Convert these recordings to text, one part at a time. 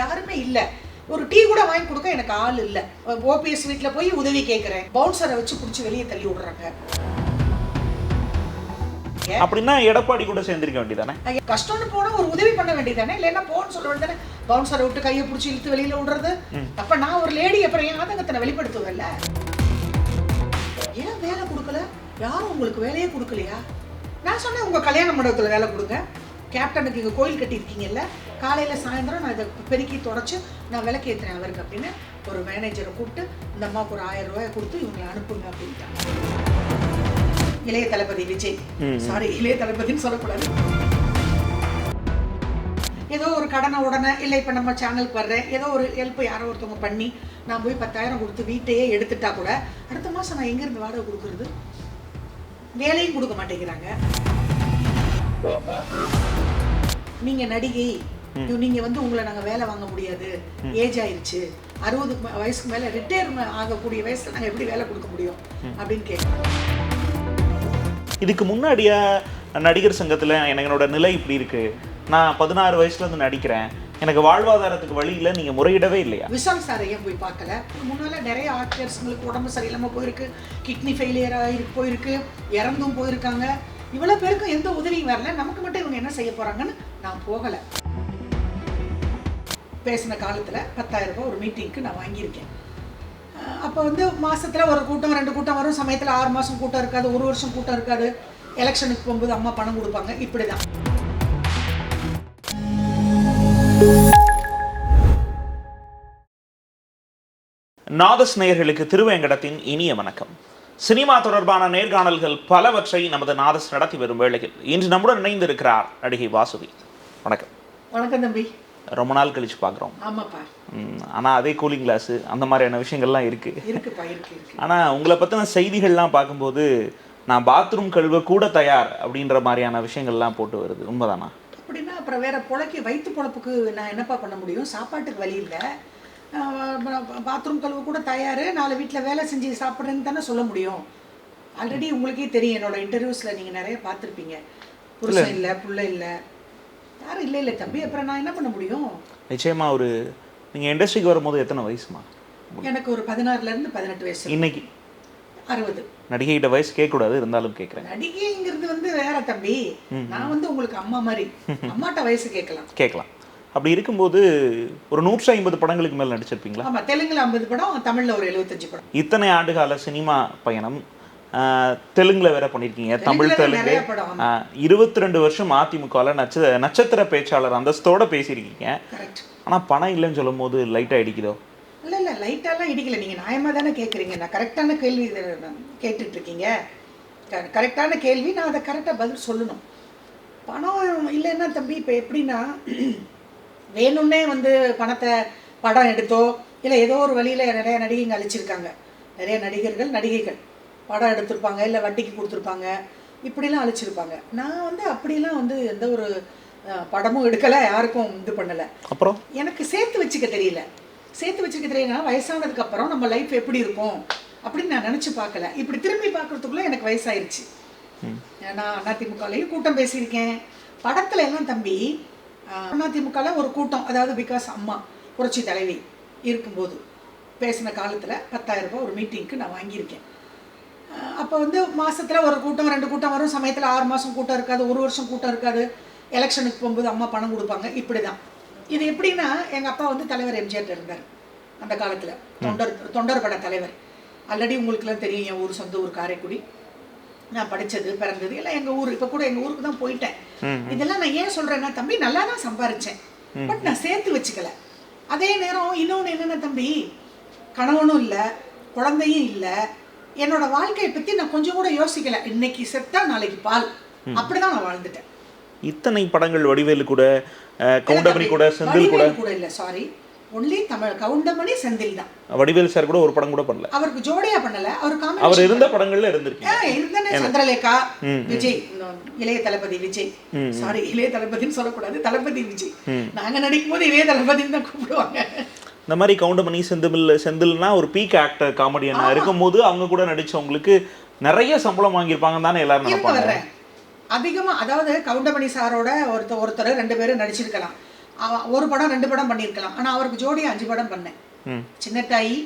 யாருமே இல்ல. ஒரு டீ கூட வாங்கி கொடுக்க எனக்கு ஆள் இல்ல. ஓபிஎஸ் வீட்ல போய் உதவி கேட்குறேன் பவுன்சரை வச்சு பிடிச்சி வெளியே தள்ளி விடுறாங்க. அப்படின்னா எடப்பாடி கூட சேர்ந்திருக்க வேண்டியதானே கஷ்டம்னு போனா ஒரு உதவி பண்ண வேண்டியதானே இல்லைன்னா போன்னு சொல்ல வேண்டியதானே பவுன்சரை விட்டு கையை பிடிச்சி இழுத்து வெளியில விடுறது? அப்ப நான் ஒரு லேடி அப்புறம் என் ஆதங்கத்தை வெளிப்படுத்துவேன்ல? ஏன் வேலை கொடுக்கல? யாரும் உங்களுக்கு வேலையே கொடுக்கலையா? நான் சொன்னேன் உங்க கல்யாண மண்டபத்துல வேலை கொடுங்க. கேப்டனுக்கு இங்க கோயில் கட்டியிருக்கீங்கல்ல காலையில சாயந்தரம் நான் இதை பெருக்கி தொடச்சு நான் விளக்கு ஏத்துறேன் அவருக்கு அப்படின்னு ஒரு மேனேஜரை கூப்பிட்டு இந்த அம்மாவுக்கு ஒரு ஆயிரம் ரூபாய் கொடுத்து இவங்களை அனுப்புங்க அப்படின்ட்டாங்க. இளைய தளபதி விஜய். சாரி இளைய தளபதின்னு சொல்லக்கூடாது. ஏதோ ஒரு கடனை உடனே இல்லை இப்போ நம்ம சேனலுக்கு வர்றேன். ஏதோ ஒரு ஹெல்ப் யாரோ ஒருத்தவங்க பண்ணி நான் போய் பத்தாயிரம் கொடுத்து வீட்டையே எடுத்துட்டா கூட அடுத்த மாதம் நான் எங்கேருந்து வாடகை கொடுக்குறது? வேலையும் கொடுக்க மாட்டேங்கிறாங்க. நீங்க நடிகை. நீங்க வந்து உங்களை நாங்க வேலை வாங்க முடியாது. ஏஜ் ஆயிருச்சு. அறுபது வயசுக்கு மேல ரிட்டையர் ஆகக்கூடிய வயசுல நாங்க எப்படி வேலை கொடுக்க முடியும்? அப்படின்னு கேட்குறோம் இதுக்கு முன்னாடியா நடிகர் சங்கத்துல எனக்கு என்னோட நிலை இப்படி இருக்கு. நான் பதினாறு வயசுல இருந்து நடிக்கிறேன். எனக்கு வாழ்வாதாரத்துக்கு வழி இல்லை நீங்க முறையிடவே இல்லையா? விஷால் சாரை ஏன் போய் பார்க்கல? முன்னால நிறைய ஆக்டர்ஸ்ங்களுக்கு உடம்பு சரியில்லாம போயிருக்கு. கிட்னி ஃபெயிலியர் ஆகி போயிருக்கு. இறந்தும் போயிருக்காங்க. இவ்வளவு பேருக்கும் எந்த உதவியும் வரல. நமக்கு மட்டும் இவங்க என்ன செய்ய போறாங்கன்னு நான் போகல. பேசின காலத்துல பத்தாயிரம் ரூபாய் ஒரு மீட்டிங்க்கு நான் வாங்கியிருக்கேன். அப்போ வந்து மாசத்துல ஒரு கூட்டம் ரெண்டு கூட்டம் வரும். சமயத்துல ஆறு மாசம் கூட்டம் இருக்காது ஒரு வருஷம் கூட்டம் இருக்காது. எலெக்ஷனுக்கு போகும்போது அம்மா பணம் கொடுப்பாங்க. இப்படிதான். நாதஸ் நேயர்களுக்கு திருவேங்கடத்தின் இனிய வணக்கம். சினிமா தொடர்பான நேர்காணல்கள் பலவற்றை நமது நாதஸ் நடத்தி வரும் வேளையில் இன்று நம்முடன் இணைந்திருக்கிறார் நடிகை வாசுவி வணக்கம். வணக்கம் தம்பி. ரொம்ப நாள் கழிச்சு பார்க்குறோம். ஆனால் அதே கூலிங் கிளாஸு அந்த மாதிரியான விஷயங்கள்லாம் இருக்குது இருக்கு ஆனால் உங்களை பற்றின செய்திகள்லாம் பார்க்கும்போது நான் பாத்ரூம் கழுவ கூட தயார் அப்படின்ற மாதிரியான விஷயங்கள்லாம் போட்டு வருது. உண்மைதானா? அப்படின்னா அப்புறம் வேற பொழைக்கு வயிற்று பொழப்புக்கு நான் என்னப்பா பண்ண முடியும்? சாப்பாட்டுக்கு வழி இல்லை. பாத்ரூம் கழுவு கூட தயார். நாலு வீட்டில் வேலை செஞ்சு சாப்பிட்றேன்னு தானே சொல்ல முடியும். ஆல்ரெடி உங்களுக்கே தெரியும். என்னோட இன்டர்வியூஸில் நீங்கள் நிறைய பார்த்துருப்பீங்க. புருஷன் இல்லை. புள்ள இல்லை. யாரும் இல்லை இல்லை தம்பி. அப்புறம் நான் என்ன பண்ண முடியும்? நிச்சயமா ஒரு நீங்கள் இண்டஸ்ட்ரிக்கு வரும்போது எத்தனை வயசுமா? எனக்கு ஒரு பதினாறுலேருந்து பதினெட்டு வயசு. இன்னைக்கு. அறுபது. நடிகைகிட்ட வயசு கேட்கக்கூடாது இருந்தாலும் கேட்குறேன். நடிகைங்கிறது வந்து வேற தம்பி. நான் வந்து உங்களுக்கு அம்மா மாதிரி. அம்மாட்ட வயசு கேட்கலாம். கேட்கலாம். அப்படி இருக்கும்போது ஒரு நூற்றி ஐம்பது படங்களுக்கு மேல் நடிச்சிருப்பீங்களா? ஆமா தெலுங்குல ஐம்பது படம் தமிழ்ல ஒரு எழுபத்தஞ்சு படம். இத்தனை ஆண்டுகால சினிமா பயணம் தெலுங்குல வேற பண்ணியிருக்கீங்க தமிழ் தெலுங்கு. இருபத்தி ரெண்டு வருஷம் அதிமுகவில் நட்ச நட்சத்திர பேச்சாளர் அந்தஸ்தோட பேசியிருக்கீங்க. ஆனால் பணம் இல்லைன்னு சொல்லும் போது லைட்டாக அடிக்குதோ இல்ல இல்ல லைட்டாலாம் இடிக்கல. நீங்க நியாயமா தானே கேக்குறீங்க. நான் கரெக்டான கேள்வி இது நான் கேட்டுட்டு இருக்கீங்க. க- கரெக்டான கேள்வி நான் அதை கரெக்டாக பதில் சொல்லணும். பணம் இல்லைன்னா தம்பி இப்போ எப்படின்னா வேணும்னே வந்து பணத்தை படம் எடுத்தோ இல்லை ஏதோ ஒரு வழியில் நிறைய நடிகைங்க அழிச்சிருக்காங்க. நிறைய நடிகர்கள் நடிகைகள் படம் எடுத்திருப்பாங்க இல்லை வட்டிக்கு கொடுத்துருப்பாங்க. இப்படிலாம் அழிச்சிருப்பாங்க. நான் வந்து அப்படிலாம் வந்து எந்த ஒரு படமும் எடுக்கலை யாருக்கும் இது பண்ணலை. அப்புறம்? எனக்கு சேர்த்து வச்சுக்க தெரியல. சேர்த்து வச்சுக்க தெரியலனா வயசானதுக்கு அப்புறம் நம்ம லைஃப் எப்படி இருக்கும் அப்படின்னு நான் நினைச்சு பார்க்கல. இப்படி திரும்பி பார்க்கறதுக்குள்ள எனக்கு வயசாயிருச்சு. நான் அதிமுகலையும் கூட்டம் பேசியிருக்கேன். படத்துல எல்லாம் தம்பி அதிமுகவில் ஒரு கூட்டம் அதாவது பிகாஸ் அம்மா புரட்சி தலைவி இருக்கும்போது பேசின காலத்தில் பத்தாயிரம் ரூபாய் ஒரு மீட்டிங்க்கு நான் வாங்கியிருக்கேன். அப்போ வந்து மாதத்தில் ஒரு கூட்டம் ரெண்டு கூட்டம் வரும். சமயத்தில் ஆறு மாதம் கூட்டம் இருக்காது ஒரு வருஷம் கூட்டம் இருக்காது. எலெக்ஷனுக்கு போகும்போது அம்மா பணம் கொடுப்பாங்க இப்படிதான். இது எப்படின்னா எங்கள் அப்பா வந்து தலைவர் எம்ஜிஆர் இருந்தார் அந்த காலத்தில். தொண்டர் தொண்டர் பட தலைவர். ஆல்ரெடி உங்களுக்குலாம் தெரியும் என் ஊர் சொந்த ஊர் காரைக்குடி. நான் படித்தது பிறந்தது எல்லாம் எங்கள் ஊர். இப்போ கூட எங்கள் ஊருக்கு தான் போயிட்டேன். இதெல்லாம் நான் ஏன் சொல்றேன்னா தம்பி நல்லா தான் சம்பாரிச்சேன். பட் நான் சேர்த்து வச்சுக்கல. அதே நேரம் இன்னொன்னு என்னன்னா தம்பி கணவனும் இல்ல குழந்தையும் இல்ல என்னோட வாழ்க்கையை பத்தி நான் கொஞ்சம் கூட யோசிக்கல. இன்னைக்கு செத்தா நாளைக்கு பால். அப்படிதான் நான் வாழ்ந்துட்டேன். இத்தனை படங்கள் வடிவேலு கூட கவுண்டமணி கூட செந்தில் கூட. கூட இல்ல சாரி ஒன்லி தமிழ் கவுண்டமணி செந்தில் தான். வடிவேல் சார் கூட ஒரு படம் கூட பண்ணல. அவருக்கு ஜோடியா பண்ணல அவர் அவர் இருந்த படங்கள்ல இருந்திருக்கீங்க. இருந்தானே சந்திரலேகா விஜய். இளைய தளபதி விஜய். சாரி இளைய தளபதின்னு சொல்லக்கூடாது தளபதி விஜய். நாங்க நடிக்கும் போது இளைய தளபதின்னு தான் கூப்பிடுவாங்க. இந்த மாதிரி கவுண்டமணி செந்தில் செந்தில்னா ஒரு பீக் ஆக்டர் காமெடியனா இருக்கும்போது அவங்க கூட நடிச்சவங்களுக்கு நிறைய சம்பளம் வாங்கியிருப்பாங்க தானே எல்லாரும் நினைப்பாங்க. அதிகமா அதாவது கவுண்டமணி சாரோட ஒருத்தர் ஒருத்தர் ரெண்டு பேரும் நடிச்சிருக்கலாம். ஒரு படம் ரெண்டு படம் பண்ணியிருக்கலாம். ஆனா அவருக்கு ஜோடியா அஞ்சு படம் பண்ணேன். சின்னத்தாயி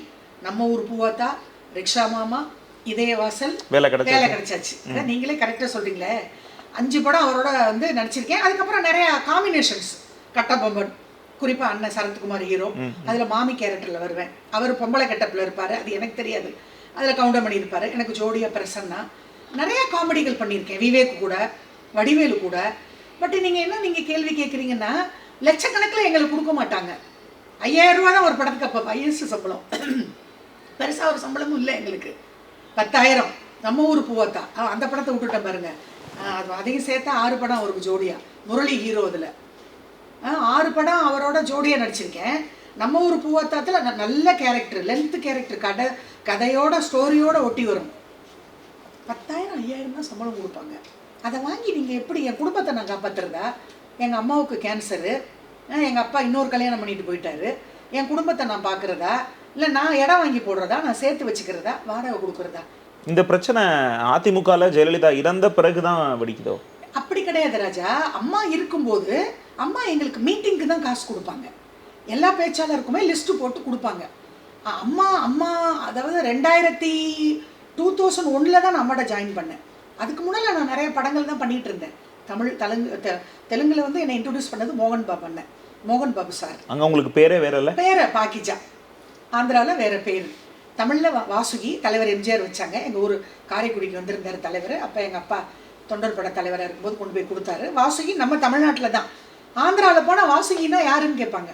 நம்ம ஊர் பூவாத்தா ரிக்ஷா மாமா இதய வாசல் வேலை கிடைச்சா வேலை கிடைச்சாச்சு. நீங்களே கரெக்டாக சொல்றீங்களே. அஞ்சு படம் அவரோட வந்து நடிச்சிருக்கேன். அதுக்கப்புறம் நிறைய காம்பினேஷன்ஸ் கட்டபொம்மன் குறிப்பா அண்ணன் சரத்குமார் ஹீரோ அதுல மாமி கேரக்டர்ல வருவேன். அவர் பொம்பளை கெட்டப்ல இருப்பாரு. அது எனக்கு தெரியாது. அதுல கவுண்டமணி இருப்பாரு எனக்கு ஜோடியா பிரசன்னா. நிறைய காமெடிகள் பண்ணியிருக்கேன். விவேக் கூட வடிவேலு கூட. பட் நீங்க என்ன நீங்க கேள்வி கேட்குறீங்கன்னா லட்சக்கணக்கில் எங்களுக்கு கொடுக்க மாட்டாங்க. ஐயாயிரம் ரூபா தான் ஒரு படத்துக்கு அப்போ ஹையஸ்ட் சம்பளம். பெருசா ஒரு சம்பளமும் இல்லை எங்களுக்கு. பத்தாயிரம். நம்ம ஊர் பூவத்தா. அந்த படத்தை விட்டுட்டேன் பாருங்க. அது அதையும் சேர்த்தா ஆறு படம் அவருக்கு ஜோடியா. முரளி ஹீரோ அதில். ஆறு படம் அவரோட ஜோடியா நடிச்சிருக்கேன். நம்ம ஊர் பூவத்தாத்தில் நல்ல கேரக்டர் லென்த் கேரக்டர் கதை கதையோட ஸ்டோரியோட ஒட்டி வரும். பத்தாயிரம் ஐயாயிரம் தான் சம்பளம் கொடுப்பாங்க. அதை வாங்கி நீங்கள் எப்படி என் குடும்பத்தை நான் காப்பாற்றுறதா எங்கள் அம்மாவுக்கு கேன்சரு எங்கள் அப்பா இன்னொரு கல்யாணம் பண்ணிட்டு போயிட்டாரு. என் குடும்பத்தை நான் பார்க்குறதா இல்லை நான் இடம் வாங்கி போடுறதா? நான் சேர்த்து வச்சுக்கிறதா? வாடகை கொடுக்குறதா? இந்த பிரச்சனை அதிமுகல ஜெயலலிதா இறந்த பிறகுதான் வெடிக்குதோ? அப்படி கிடையாது ராஜா. அம்மா இருக்கும்போது அம்மா எங்களுக்கு மீட்டிங்க்கு தான் காசு கொடுப்பாங்க. எல்லா பேச்சாளருக்குமே லிஸ்ட்டு போட்டு கொடுப்பாங்க. அம்மா அம்மா அதாவது ரெண்டாயிரத்தி டூ தௌசண்ட் ஒன்றில் தான் நான் அம்மாட்ட ஜாயின் பண்ணேன். அதுக்கு முன்னால் நான் நிறைய படங்கள் தான் பண்ணிட்டு இருந்தேன். தமிழ் தெலுங்கு தெ- தெலுங்குல வந்து என்னை இன்ட்ரடியூஸ் பண்ணது மோகன் பாபு அண்ணன். மோகன் பாபு சார் அங்க உங்களுக்கு பேரே வேற இல்ல? பேரை பாக்கிஜா. ஆந்திராவில் வேற பேர். தமிழில் வாசுகி தலைவர் எம்ஜிஆர் வச்சாங்க. எங்கள் ஊர் காரைக்குடிக்கு வந்திருந்தார் தலைவர். அப்போ எங்கள் அப்பா தொண்டர் பட தலைவராக இருக்கும்போது கொண்டு போய் கொடுத்தாரு. வாசுகி நம்ம தமிழ்நாட்டில் தான். ஆந்திராவில் போனால் வாசுகின்னா யாருன்னு கேட்பாங்க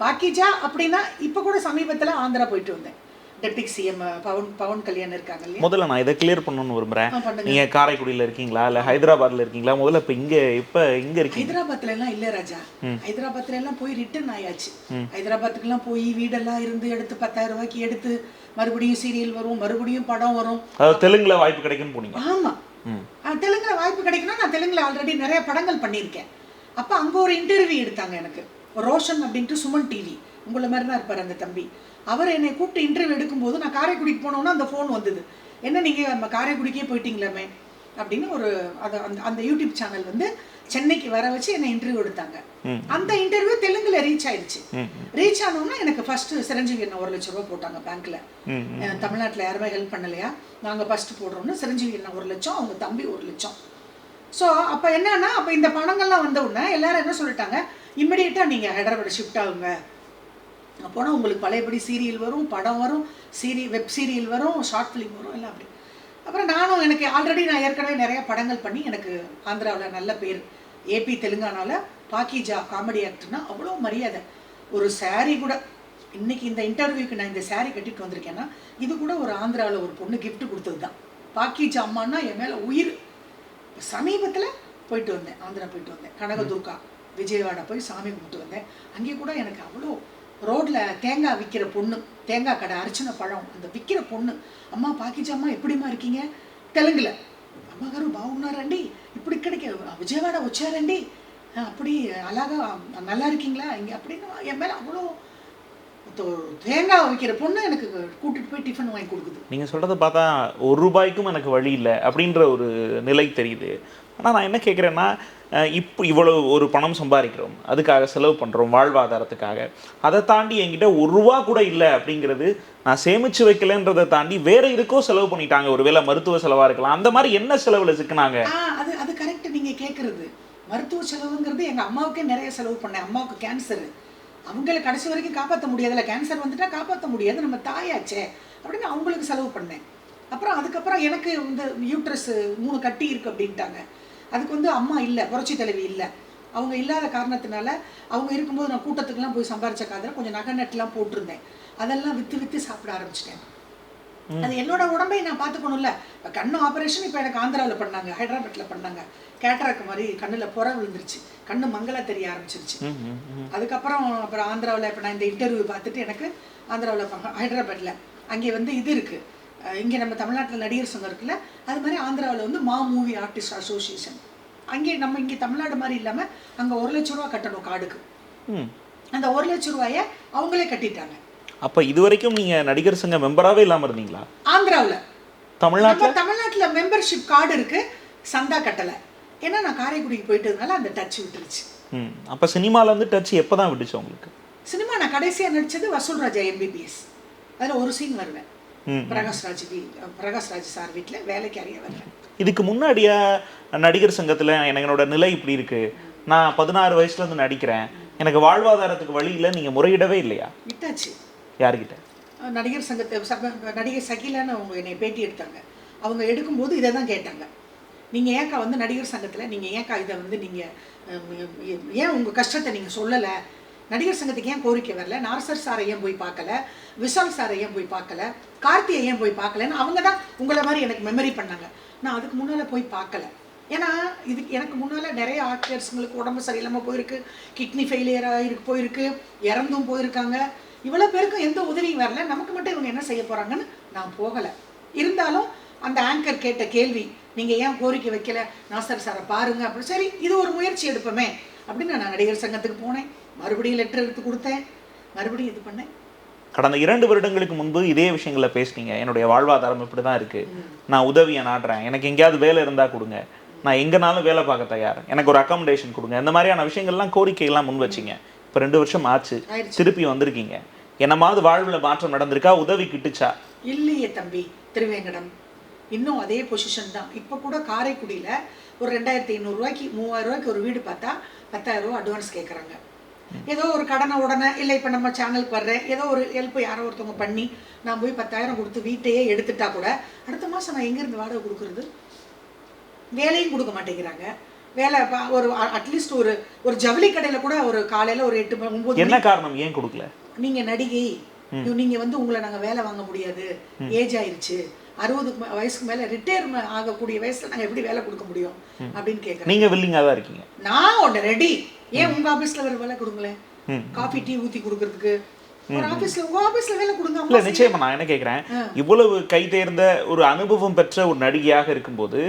பாக்கிஜா அப்படின்னா இப்போ கூட சமீபத்தில் ஆந்திரா போயிட்டு வந்தேன். டெப்டிக் சிஎம் பவன் பவன் கல்யாண் இருக்காங்க முதல்ல நான் இதை கிளியர் பண்ணணும்னு விரும்புறேன். ஆ, பண்ணுங்க. நீங்க காரைக்குடியில இருக்கீங்களா? இல்ல ஹைதராபாத்ல இருக்கீங்களா? முதல்ல இப்ப இங்க இப்ப இங்க இருக்கீங்க. ஹைதராபாத்ல எல்லாம் இல்ல ராஜா. ஹைதராபாத்ல எல்லாம் போய் ரிட்டர்ன் ஆயாச்சு. ஹைதராபாத்துக்கு எல்லாம் போய் வீடெல்லாம் இருந்து எடுத்து பத்தாயிரம் ரூபாய்க்கு எடுத்து மறுபடியும் சீரியல் வரும் மறுபடியும் படம் வரும். தெலுங்குல வாய்ப்பு கிடைக்கும்னு போனீங்க. ஆமா. தெலுங்குல வாய்ப்பு கிடைக்குன்னா நான் தெலுங்குல ஆல்ரெடி நிறைய படங்கள் பண்ணியிருக்கேன். அப்ப அங்க ஒரு இன்டர்வியூ எடுத்தாங்க எனக்கு. ரோஷன் அப்படின்ட்டு சுமன் டிவி உங்களை மாதிரி தான் இருப்பார் அந்த தம்பி. அவர் என்னை கூப்பிட்டு இன்டர்வியூ எடுக்கும்போது நான் காரைக்குடிக்கு போனோன்னா அந்த ஃபோன் வந்தது. என்ன நீங்க நம்ம காரைக்குடிக்கே போயிட்டீங்களாமே? அப்படின்னு ஒரு அது அந்த அந்த யூடியூப் சேனல் வந்து சென்னைக்கு வர வச்சு என்னை இன்டர்வியூ எடுத்தாங்க. அந்த இன்டர்வியூ தெலுங்குல ரீச் ஆயிடுச்சு. ரீச் ஆனோன்னா எனக்கு ஃபர்ஸ்ட் சிரஞ்சீவி என்ன ஒரு லட்ச ரூபா போட்டாங்க பேங்க்ல தமிழ்நாட்டுல யாருமே ஹெல்ப் பண்ணலையா? நாங்க ஃபர்ஸ்ட் போடுறோம்னு சிரஞ்சீவி என்ன ஒரு லட்சம் அவங்க தம்பி ஒரு லட்சம். ஸோ அப்போ என்னன்னா அப்போ இந்த பணங்கள்லாம் வந்த உடனே எல்லாரும் என்ன சொல்லிட்டாங்க? இம்மிடியட்டாக நீங்கள் ஹைதராபாத் ஷிஃப்ட் ஆகுங்க. போனால் உங்களுக்கு பழையபடி சீரியல் வரும் படம் வரும் சீரி வெப் சீரியல் வரும் ஷார்ட் ஃபிலிம் வரும் எல்லாம் அப்படி. அப்புறம் நானும் எனக்கு ஆல்ரெடி நான் ஏற்கனவே நிறைய படங்கள் பண்ணி எனக்கு ஆந்திராவில் நல்ல பேர் ஏபி தெலுங்கானாவில் பாக்கிஜா காமெடி ஆக்டர்னா அவ்வளோ மரியாதை. ஒரு சாரீ கூட இன்னைக்கு இந்த இன்டர்வியூக்கு நான் இந்த சாரீ கட்டிட்டு வந்திருக்கேன்னா இது கூட ஒரு ஆந்திராவில் ஒரு பொண்ணு கிஃப்ட் கொடுத்தது தான் பாக்கிஜா அம்மான்னா என் மேலே உயிர். சமீபத்தில் போயிட்டு வந்தேன் ஆந்திரா போயிட்டு வந்தேன். கனகதுர்கா விஜயவாடா போய் சாமி கும்பிட்டு வந்தேன். அங்கே கூட எனக்கு அவ்வளோ ரோட்ல தேங்காய் விற்கிற பொண்ணு தேங்காய் கடை அர்ச்சனை பழம் அந்த விற்கிற பொண்ணு அம்மா பாக்கிஜாம்மா எப்படிம்மா இருக்கீங்க தெலுங்குல అమ్మ గారు బాగున్నారండి ఇప్పుడు ఇక్కడికి విజయవాడ వచ్చారండి ఆ, அப்படி அழகா நல்லா இருக்கீங்களா இங்கே அப்படின்னு என் மேலே அவ்வளோ தோ- தேங்காய் விற்கிற பொண்ணு எனக்கு கூட்டிட்டு போய் டிஃபன் வாங்கி கொடுக்குது. நீங்க சொல்றதை பார்த்தா ஒரு ரூபாய்க்கும் எனக்கு வழி இல்லை அப்படின்ற ஒரு நிலை தெரியுது. ஆனா நான் என்ன கேட்குறேன்னா இப்போ இவ்வளவு ஒரு பணம் சம்பாதிக்கிறோம். அதுக்காக செலவு பண்றோம் வாழ்வாதாரத்துக்காக. அதை தாண்டி என்கிட்ட ஒரு ரூபா கூட இல்லை அப்படிங்கிறது நான் சேமிச்சு வைக்கலன்றதை தாண்டி வேற இருக்கோ செலவு பண்ணிட்டாங்க. ஒருவேளை மருத்துவ செலவா இருக்கலாம். அந்த மாதிரி என்ன செலவுல சிக்கினாங்க? அது அது கரெக்ட் நீங்க கேட்குறது மருத்துவ செலவுங்கிறது எங்க அம்மாவுக்கே நிறைய செலவு பண்ணேன். அம்மாவுக்கு கேன்சர் அவங்கள கடைசி வரைக்கும் காப்பாற்ற முடியாதுல்ல. கேன்சர் வந்துட்டால் காப்பாற்ற முடியாது. நம்ம தாயாச்சே. அப்படின்னு அவங்களுக்கு செலவு பண்ணேன். அப்புறம் அதுக்கப்புறம் எனக்கு இந்த யூட்ரஸ் மூணு கட்டி இருக்கு அப்படின்ட்டாங்க. அதுக்கு வந்து அம்மா இல்லை புரட்சி தலைவி இல்லை. அவங்க இல்லாத காரணத்தினால அவங்க இருக்கும்போது நான் கூட்டத்துக்குலாம் போய் சம்பாரிச்ச காதில் கொஞ்சம் நகை நட்டுலாம் போட்டிருந்தேன். அதெல்லாம் விற்று விற்று சாப்பிட ஆரம்பிச்சிட்டேன். அது என்னோட உடம்பை நான் பார்த்துக்கணும்ல. இப்போ கண்ணு ஆப்ரேஷன் இப்போ எனக்கு ஆந்திராவில் பண்ணாங்க ஹைதராபாத்தில் பண்ணாங்க. கேட்ராக்கு மாதிரி கண்ணில் புற விழுந்துருச்சு. கண்ணு மங்களா தெரிய ஆரம்பிச்சிருச்சு. அதுக்கப்புறம் அப்புறம் ஆந்திராவில் இப்போ நான் இந்த இன்டர்வியூ பார்த்துட்டு எனக்கு ஆந்திராவில் ஹைதராபாத்தில் அங்கே வந்து இது இருக்குது இங்கே நம்ம தமிழ்நாட்டில் நடிகர் சங்கம் இருக்குல்ல அது மாதிரி ஆந்திராவில் வந்து மா மூவி ஆர்டிஸ்ட் அசோசியேஷன். அங்கே நம்ம இங்கே தமிழ்நாடு மாதிரி இல்லாமல் அங்கே ஒரு லட்ச ரூபா கட்டணும் கார்டுக்கு. ம். அந்த ஒரு லட்ச ரூபாயை அவங்களே கட்டிட்டாங்க. அப்ப இது வரைக்கும் நீங்க நடிகர் சங்க மெம்பராகவே இல்லாம இருந்தீங்களா? ஆந்திராவில். தமிழ்நாட்டுல? தமிழ்நாட்டுல மெம்பர்ஷிப் கார்டு இருக்கு. சந்தா கட்டல. ஏன்னா நான் காரைக்குடிக்கு போயிட்டதுனால அந்த டச் விட்டுருச்சு. ம். அப்போ சினிமால இருந்து டச் எப்போ தான் விட்டுச்சு உங்களுக்கு? சினிமா நான் கடைசியா நடிச்சது வசூல் ராஜா எம்பிபிஎஸ் அதுல ஒரு சீன் வருவேன். ம். பிரகாஷ் ராஜ் வீ பிரகாஷ் ராஜ் சார் வீட்டுல வேலைக்கு அறிய வருவேன். இதுக்கு முன்னாடியா நடிகர் சங்கத்தில் என்னோட நிலை இப்படி இருக்கு. நான் பதினாறு வயசுல இருந்து நடிக்கிறேன். எனக்கு வாழ்வாதாரத்துக்கு வழி இல்லை நீங்கள் முறையிடவே இல்லையா? விட்டாச்சு. யார்கிட்ட நடிகர் சங்கத்தை சப நடிகர் சகிலான்னு அவங்க என்னை பேட்டி எடுத்தாங்க. அவங்க எடுக்கும்போது இதை தான் கேட்டாங்க. நீங்கள் ஏன்க்கா வந்து நடிகர் சங்கத்தில் நீங்கள் ஏன்க்கா இதை வந்து நீங்கள் ஏன் உங்கள் கஷ்டத்தை நீங்கள் சொல்லலை? நடிகர் சங்கத்துக்கு ஏன் கோரிக்கை வரல? நார்சர் சாரை ஏன் போய் பார்க்கல விஷால் சாரை ஏன் போய் பார்க்கல கார்த்தியை ஏன் போய் பார்க்கலன்னு அவங்க தான் உங்களை மாதிரி எனக்கு மெமரி பண்ணாங்க. நான் அதுக்கு முன்னால் போய் பார்க்கல. ஏன்னா இது எனக்கு முன்னால் நிறைய ஆக்டர்ஸுங்களுக்கு உடம்பு சரியில்லாமல் போயிருக்கு கிட்னி ஃபெயிலியர் ஆகிருக்கு போயிருக்கு இறந்தும் போயிருக்காங்க. இவ்வளோ பேருக்கும் எந்த உதவியும் வரல. நமக்கு மட்டும் இவங்க என்ன செய்ய போகிறாங்கன்னு நான் போகலை. இருந்தாலும் அந்த ஆங்கர் கேட்ட கேள்வி நீங்கள் ஏன் கோரிக்கை வைக்கல? நாசர் சாரை பாருங்க. அப்படி சரி இது ஒரு முயற்சி எடுப்போமே அப்படின்னு நான் நடிகர் சங்கத்துக்கு போனேன். மறுபடியும் லெட்டர் எடுத்து கொடுத்தேன். மறுபடியும் இது பண்ணேன். கடந்த இரண்டு வருடங்களுக்கு முன்பு இதே விஷயங்களை பேசுனீங்க. என்னுடைய வாழ்வாதாரம் இப்படி தான் இருக்கு நான் உதவியை நாடுறேன் எனக்கு எங்கேயாவது வேலை இருந்தால் கொடுங்க. நான் எங்கனாலும் வேலை பார்க்க தயார். எனக்கு ஒரு அக்காமடேஷன் கொடுங்க. இந்த மாதிரியான விஷயங்கள்லாம் கோரிக்கையெல்லாம் முன் வச்சீங்க. இப்போ ரெண்டு வருஷம் ஆச்சு. திருப்பி வந்திருக்கீங்க. என்னமாவது வாழ்வில் மாற்றம் நடந்திருக்கா? உதவி கிட்டுச்சா? இல்லையே தம்பி திருவேங்கடம். இன்னும் அதே பொசிஷன் தான். இப்போ கூட காரைக்குடியில் ஒரு ரெண்டாயிரத்தி ஐநூறுரூவாய்க்கு மூவாயிரம் ரூபாய்க்கு ஒரு வீடு பார்த்தா பத்தாயிரம் ரூபா அட்வான்ஸ் கேட்குறாங்க ஏதோ ஒரு கடனை உடனே இல்லை இப்போ நம்ம சேனலுக்கு வர்றேன். ஏதோ ஒரு ஹெல்ப் யாரோ ஒருத்தவங்க பண்ணி நான் போய் பத்தாயிரம் கொடுத்து வீட்டையே எடுத்துட்டா கூட அடுத்த மாதம் நான் எங்கேருந்து வாடகை கொடுக்குறது? வேலையும் கொடுக்க மாட்டேங்கிறாங்க. வேலை ஒரு அட்லீஸ்ட் ஒரு ஒரு ஜவுளி கடையில் கூட ஒரு காலையில் ஒரு எட்டு மணி ஒம்பது என்ன காரணம்? ஏன் கொடுக்கல? நீங்க நடிகை. நீங்க வந்து உங்களை நாங்க வேலை வாங்க முடியாது. ஏஜ் ஆயிருச்சு. அறுபதுக்கு மே- வயசுக்கு மேல ரிட்டையர் ஆகக்கூடிய வயசுல நாங்க எப்படி வேலை கொடுக்க முடியும்? அப்படின்னு கேக்குறேன். நீங்க வில்லிங்கா தான் இருக்கீங்க? நான் ஒன்று ரெடி ஏன் உங்க ஆபீஸ்ல வேற வேலை கொடுங்களேன். காஃபி டீ ஊத்தி கொடுக்கறதுக்கு இல்ல நிச்சயமா நான் என்ன கேக்குறேன்? இவ்வளவு கை தேர்ந்த ஒரு அனுபவம் பெற்ற ஒரு நடிகையாக இருக்கும்போது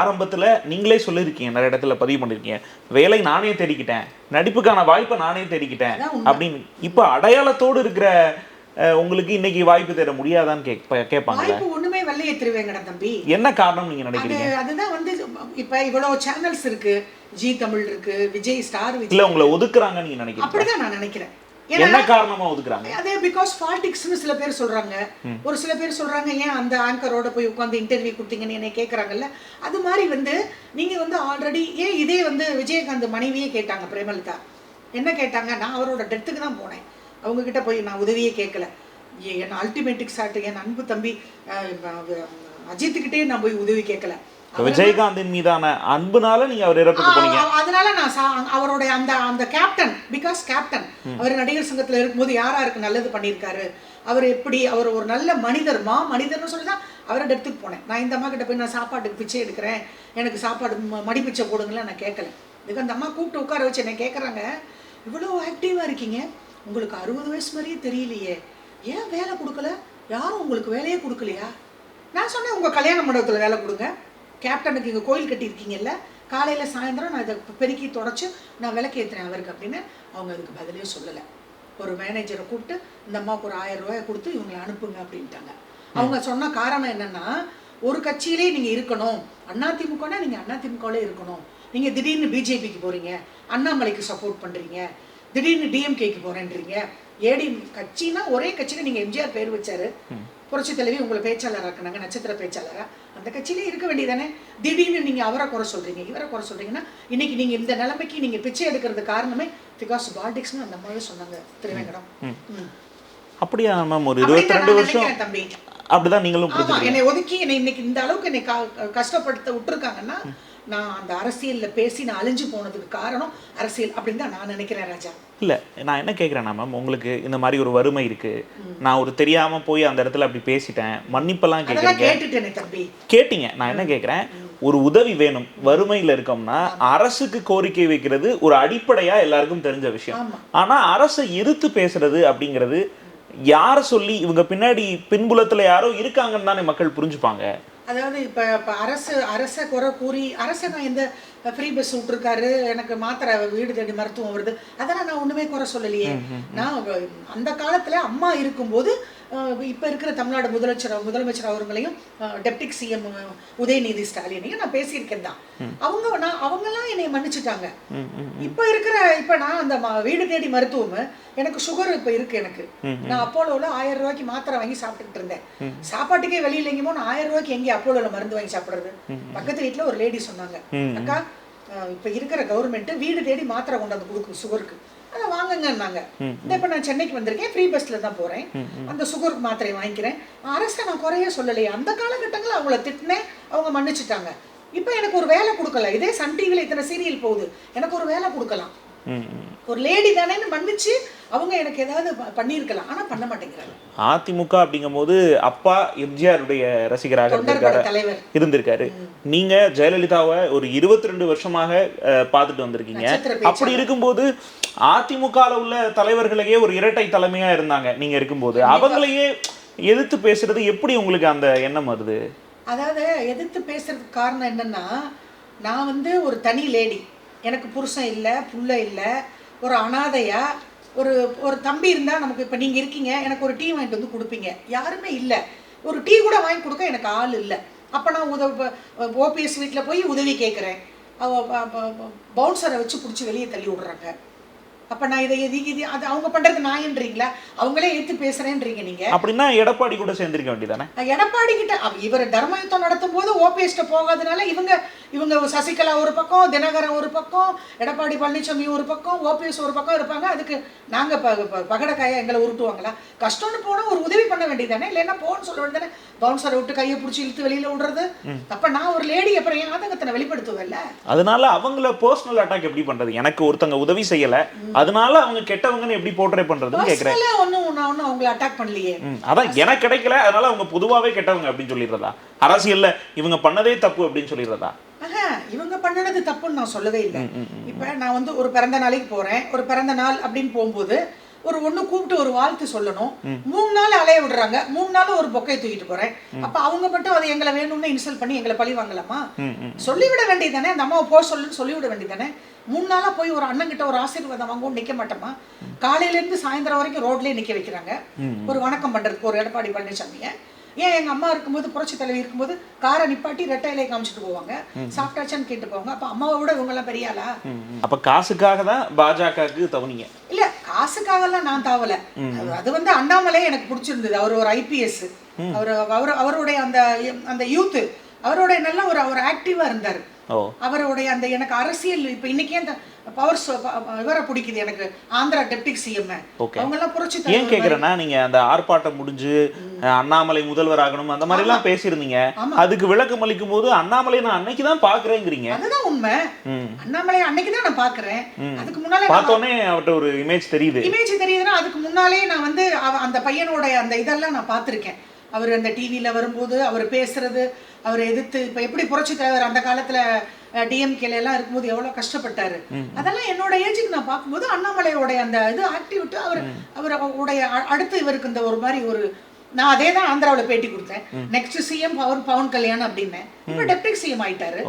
ஆரம்பத்துல நீங்களே சொல்லியிருக்கீங்க நிறைய இடத்துல பதிவு பண்ணிருக்கீங்க வேலை நானே தேடிக்கிட்டேன். நடிப்புக்கான வாய்ப்பை நானே தேடிக்கிட்டேன். அப்படின்னு. இப்ப அடையாளத்தோடு இருக்கிற உங்களுக்கு இன்னைக்கு வாய்ப்பு தேட முடியாதான்னு கேட்ப கேட்பாங்க வாய்ப்பு ஒண்ணுமே வெள்ளைய திருவேங்கடா தம்பி. என்ன காரணம் நீங்க நினைக்கிறீங்க? அதுதான் வந்து இப்ப இவ்வளவு சேனல்ஸ் இருக்கு. ஜி தமிழ் இருக்கு விஜய் ஸ்டார் இல்ல உங்களை ஒதுக்குறாங்க நீங்க நினைக்கிறீங்க அப்படிதான் நான் நினைக்கிறேன். என்ன காரணமா ஒதுக்குறாங்க? அதே பிகாஸ் பாலிடிக்ஸ்னு சில பேர் சொல்றாங்க. ஒரு சில பேர் சொல்றாங்க ஏன் அந்த ஆங்கரோட போய் உட்காந்து இன்டர்வியூ கொடுத்தீங்கன்னு என்னை கேட்குறாங்கல்ல அது மாதிரி வந்து நீங்க வந்து ஆல்ரெடி ஏன் இதே வந்து விஜயகாந்த் மனைவியே கேட்டாங்க பிரேமலதா? என்ன கேட்டாங்க? நான் அவரோட டெத்துக்கு தான் போனேன். அவங்க கிட்ட போய் நான் உதவியே கேட்கல என் அல்டிமேட்டிக் சாட்டு என் அன்பு தம்பி அஜித்துக்கிட்டே நான் போய் உதவி கேட்கல விஜயகாந்தின் மீதான அன்புனால நீங்க அவர் இறப்புக்கு போனீங்க. அதனால நான் அவருடைய அந்த அந்த கேப்டன் பிகாஸ் கேப்டன் அவர் நடிகர் சங்கத்துல இருக்கும்போது யார் யாருக்கு நல்லது பண்ணியிருக்காரு? அவர் எப்படி அவர் ஒரு நல்ல மனிதர் மா மனிதர்னு சொல்லி தான் அவரை இடத்துக்கு போனேன். நான் இந்த அம்மா கிட்ட போய் நான் சாப்பாட்டுக்கு பிச்சை எடுக்கிறேன். எனக்கு சாப்பாடு மடி பிச்சை போடுங்களேன் நான் கேட்கல இதுக்கு அந்த அம்மா கூப்பிட்டு உட்கார வச்சு என்ன கேட்குறாங்க இவ்வளோ ஆக்டிவாக இருக்கீங்க. உங்களுக்கு அறுபது வயசு மாதிரியே தெரியலையே. ஏன் வேலை கொடுக்கல? யாரும் உங்களுக்கு வேலையே கொடுக்கலையா? நான் சொன்னேன் உங்கள் கல்யாண மண்டபத்தில் வேலை கொடுங்க. கேப்டனுக்கு இங்கே கோயில் கட்டியிருக்கீங்கல்ல காலையில் சாயந்தரம் நான் இதை பெருக்கி தொடச்சி நான் விளக்கு ஏற்றுறேன் அவருக்கு அப்படின்னு அவங்க அதுக்கு பதிலே சொல்லலை. ஒரு மேனேஜரை கூப்பிட்டு இந்த அம்மாவுக்கு ஒரு ஆயிரம் ரூபாயை கொடுத்து இவங்களை அனுப்புங்க அப்படின்ட்டாங்க. அவங்க சொன்ன காரணம் என்னன்னா ஒரு கட்சியிலே நீங்கள் இருக்கணும். அதிமுகனா நீங்கள் அதிமுகவிலே இருக்கணும். நீங்கள் திடீர்னு பிஜேபிக்கு போகிறீங்க அண்ணாமலைக்கு சப்போர்ட் பண்ணுறீங்க திடீர்னு டிஎம்கேக்கு போகிறேன்றீங்க ஏடி கட்சினா ஒரே கட்சியில் நீங்கள் எம்ஜிஆர் பேர் வச்சாரு. புரட்சி தலைவி உங்களை பேச்சாளராக ஆக்குனாங்க நட்சத்திர பேச்சாளரா. அந்த கட்சியிலே இருக்க வேண்டியதானே திடீர்னு நீங்க அவரை குறை சொல்றீங்க இவரை குறை சொல்றீங்கன்னா இன்னைக்கு நீங்க இந்த நிலைமைக்கு நீங்க பிச்சை எடுக்கிறது காரணமே பிகாஸ் பாலிடிக்ஸ்னு அந்த அம்மாவே சொன்னாங்க திருவேங்கடம். அப்படியா மேம் ஒரு இருபத்தி ரெண்டு வருஷம் தம்பி. அப்படிதான் நீங்களும் என்னை ஒதுக்கி என்னை இன்னைக்கு இந்த அளவுக்கு என்னை கஷ்டப்படுத்த விட்டுருக்காங்கன்னா நான் அந்த அரசியல்ல பேசி நான் அழிஞ்சு போனதுக்கு காரணம் அரசியல் அப்படின்னு தான் நான் நினைக்கிறேன் ராஜா. இல்ல நான் என்ன கேட்குறேன்னா மேம் உங்களுக்கு இந்த மாதிரி ஒரு வறுமை இருக்கு. நான் ஒரு தெரியாம போய் அந்த இடத்துல அப்படி பேசிட்டேன். மன்னிப்பெல்லாம் கேட்குறீங்க கேட்டீங்க. நான் என்ன கேட்குறேன் ஒரு உதவி வேணும். வறுமையில இருக்கோம்னா அரசுக்கு கோரிக்கை வைக்கிறது ஒரு அடிப்படையா எல்லாருக்கும் தெரிஞ்ச விஷயம். ஆமா. ஆனா அரசை எதிர்த்து பேசுறது அப்படிங்கிறது யார சொல்லி இவங்க பின்னாடி பின்புலத்துல யாரோ இருக்காங்கன்னு தானே மக்கள் புரிஞ்சுப்பாங்க. அதாவது இப்போ இப்போ அரசு அரசை குறை கூறி அரசை நான் எந்த ஃப்ரீ பஸ் விட்ருக்காரு எனக்கு மாத்திரை வீடு தேடி மருத்துவம் வருது. அதெல்லாம் நான் ஒன்றுமே குறை சொல்லலையே. நான் அந்த காலத்தில் அம்மா இருக்கும்போது இப்ப இருக்கிற தமிழ்நாடு முதலமைச்சர் முதலமைச்சர் அவர்களையும் டெப்டிக் சிஎம் உதயநிதி ஸ்டாலினையும் நான் பேசியிருக்கேன் தான். அவங்க நான் அவங்கெல்லாம் என்னை மன்னிச்சுட்டாங்க. இப்ப இருக்கிற இப்ப நான் அந்த வீடு தேடி மருத்துவம் எனக்கு சுகர் இப்ப இருக்கு எனக்கு. நான் அப்போலோல ஆயிரம் ரூபாய்க்கு மாத்திரை வாங்கி சாப்பிட்டுட்டு இருந்தேன். சாப்பாட்டுக்கே வெளியில எங்கேயுமோ நான் ஆயிரம் ரூபாய்க்கு எங்கே அப்போலோல மருந்து வாங்கி சாப்பிடுறது? பக்கத்து வீட்டுல ஒரு லேடி சொன்னாங்க. அக்கா இப்ப இருக்கிற கவர்மெண்ட் வீடு தேடி மாத்திரை கொண்டாந்து கொடுக்கும் சுகருக்கு அதை வாங்குங்கன்னாங்க. இப்ப நான் சென்னைக்கு வந்திருக்கேன். ஃப்ரீ பஸ்ல தான் போறேன். அந்த சுகருக்கு மாத்திரை வாங்கிக்கிறேன். அரசை நான் குறைய சொல்லலையே. அந்த காலகட்டங்களில் அவங்கள திட்டினேன் அவங்க மன்னிச்சுட்டாங்க. இப்போ எனக்கு ஒரு வேலை கொடுக்கல. இதே சன் டிவியில் இத்தனை சீரியல் போகுது. எனக்கு ஒரு வேலை கொடுக்கலாம். ஒரு லேடி தானேன்னு மன்னிச்சு அவங்க எனக்கு ஏதாவது பண்ணியிருக்கலாம். ஆனா பண்ண மாட்டேங்கிறாங்க. அதிமுக அப்படிங்கும்போது அப்பா எம்ஜிஆருடைய ரசிகராக இருந்திருக்காரு. இருந்திருக்காரு. நீங்க ஜெயலலிதாவை ஒரு இருபத்தி ரெண்டு வருஷமாக பார்த்துட்டு வந்திருக்கீங்க. அப்படி இருக்கும்போது அதிமுகல உள்ள தலைவர்களையே ஒரு இரட்டை தலைமையா இருந்தாங்க நீங்க இருக்கும்போது. அவங்களையே எதிர்த்து பேசுறது எப்படி உங்களுக்கு அந்த எண்ணம் வருது? அதாவது எதிர்த்து பேசுறதுக்கு காரணம் என்னன்னா நான் வந்து ஒரு தனி லேடி. எனக்கு புருஷன் இல்லை புள்ள இல்லை ஒரு அனாதையா ஒரு ஒரு தம்பி இருந்தால் நமக்கு இப்போ நீங்கள் இருக்கீங்க எனக்கு ஒரு டீ வாங்கிட்டு வந்து கொடுப்பீங்க. யாருமே இல்லை. ஒரு டீ கூட வாங்கி கொடுக்க எனக்கு ஆள் இல்லை. அப்போ நான் உதவி ஓபிஎஸ் வீட்டில் போய் உதவி கேட்குறேன். பவுன்சரை வச்சு பிடிச்சி வெளியே தள்ளி விடுறாங்க. அப்போ நான் இதை இது இது அது அவங்க பண்ணுறது நாயன்றீங்களா? அவங்களே எடுத்து பேசுகிறேன்றீங்க நீங்கள் அப்படின்னா எடப்பாடி கூட சேர்ந்திருக்க வேண்டியதானே? எடப்பாடி கிட்ட இவர் தர்மயுத்தம் நடத்தும் போது ஓபிஎஸ்ட போகாதனால இவங்க இவங்க சசிகலா ஒரு பக்கம் தினகரன் ஒரு பக்கம் எடப்பாடி பழனிசாமி ஒரு பக்கம் ஓபிஎஸ் ஒரு பக்கம் இருப்பாங்க. அதுக்கு நாங்க ப ப- பகடக்காயா எங்களை உருட்டுவாங்களா? கஷ்டம்னு போனா ஒரு உதவி பண்ண வேண்டியதானே இல்லைன்னா போன்னு சொல்ல வேண்டியதானே பவுன்சரை விட்டு கையை பிடிச்சி இழுத்து வெளியில விடுறது? அப்ப நான் ஒரு லேடி அப்புறம் என் ஆதங்கத்தை வெளிப்படுத்துவேன்ல? அதனால அவங்கள பர்சனல் அட்டாக் எப்படி பண்றது? எனக்கு ஒருத்தங்க உதவி செய்யல. அதனால அவங்க கெட்டவங்கன்னு எப்படி போர்ட்ரே பண்றதுன்னு கேக்குறேன். ஒன்றும் நான் ஒன்றும் அவங்கள அட்டாக் பண்ணலையே. அதான் எனக்கு கிடைக்கல. அதனால அவங்க பொதுவாவே கெட்டவங்க அப்படின்னு சொல்லிடுறதா? அரசியல்ல இவங்க பண்ணதே தப்பு அப்படின்னு சொல்லிடுறதா? இவங்க பண்ணனது தப்புன்னு நான் சொல்லவே இல்லை. இப்ப நான் வந்து ஒரு பிறந்த நாளைக்கு போறேன். ஒரு பிறந்த நாள் அப்படின்னு போகும்போது ஒரு ஒண்ணு கூப்பிட்டு ஒரு வாழ்த்து சொல்லணும். மூணு நாள் அலைய விடுறாங்க. மூணு நாள் ஒரு பொக்கையை தூக்கிட்டு போறேன். அப்ப அவங்க மட்டும் அதை எங்களை வேணும்னு இன்சல்ட் பண்ணி எங்களை பழி வாங்கலாமா? சொல்லிவிட வேண்டியதானே அந்த அம்மாவை போக சொல்லுன்னு சொல்லிவிட வேண்டியதானே மூணு நாளா போய் ஒரு அண்ணன் கிட்ட ஒரு ஆசீர்வாதம் வாங்கவும் நிக்க மாட்டோமா? காலையில இருந்து சாயந்தரம் வரைக்கும் ரோட்லயே நிக்க வைக்கிறாங்க. ஒரு வணக்கம் பண்றதுக்கு ஒரு எடப்பாடி பழனிசாமியை. ஏன் எங்க அம்மா இருக்கும்போது புரட்சி தலைவி இருக்கும்போது காரை நிப்பாட்டி ரெட்டை இலையை காமிச்சிட்டு போவாங்க. சாப்பிட்டாச்சான்னு கேட்டு போவாங்க. அப்ப அம்மாவை விட இவங்க எல்லாம் பெரிய ஆளா? அப்ப காசுக்காக தான் பாஜகவுக்கு தவணிங்க காசுக்காகலாம் நான் தாவல. அது- வந்து அண்ணாமலை எனக்கு பிடிச்சிருந்தது. அவர் ஒரு ஐபிஎஸ் அவர் அவர் அவருடைய அந்த அந்த யூத் அவருடைய நல்ல ஒரு அவர் ஆக்டிவா இருந்தார். அவருடைய அந்த எனக்கு அரசியல் இப்ப இன்னைக்கே அந்த பவர் இவரை பிடிக்குது எனக்கு? Andhra deputy CM. அவங்க எல்லாம் புரட்சி ஏன் கேக்குறேன்னா நீங்க அந்த ஆர்ப்பாட்டம் முடிஞ்சு அண்ணாமலை முதல்வர் ஆகணும் அந்த மாதிரி எல்லாம் பேசியிருந்தீங்க. அதுக்கு விளக்கம் அளிக்கும் போது அண்ணாமலை நான் அன்னைக்கு தான் பாக்குறேங்கிறீங்க. அதுதான் உண்மை. அண்ணாமலை அன்னைக்கு தான் நான் பாக்குறேன். அதுக்கு முன்னாலே பார்த்தோன்னே அவர்கிட்ட ஒரு இமேஜ் தெரியுது. இமேஜ் தெரியுதுன்னா அதுக்கு முன்னாலே நான் வந்து அந்த பையனோட அந்த இதெல்லாம் நான் பார்த்துருக்கேன். அவர் அந்த டிவியில் வரும்போது அவர் பேசுறது அவர் எதிர்த்து இப்போ எப்படி புரட்சி தலைவர் அந்த காலத்தில் டிஎம்கேல எல்லாம் இருக்கும்போது எவ்வளோ கஷ்டப்பட்டாரு? அதெல்லாம் என்னோட ஏஜுக்கு நான் பார்க்கும்போது அண்ணாமலையோட அந்த இது ஆக்டிவிட்டி அவர் அவர் உடைய அடுத்து இவருக்கு இந்த ஒரு மாதிரி ஒரு நான் அதே தான் ஆந்திராவில் பேட்டி கொடுத்தேன். நெக்ஸ்ட் சிஎம் பவன் பவன் கல்யாணம் அப்படின்னேன். இப்போ டெப்டி சிஎம் ஆயிட்டாரு.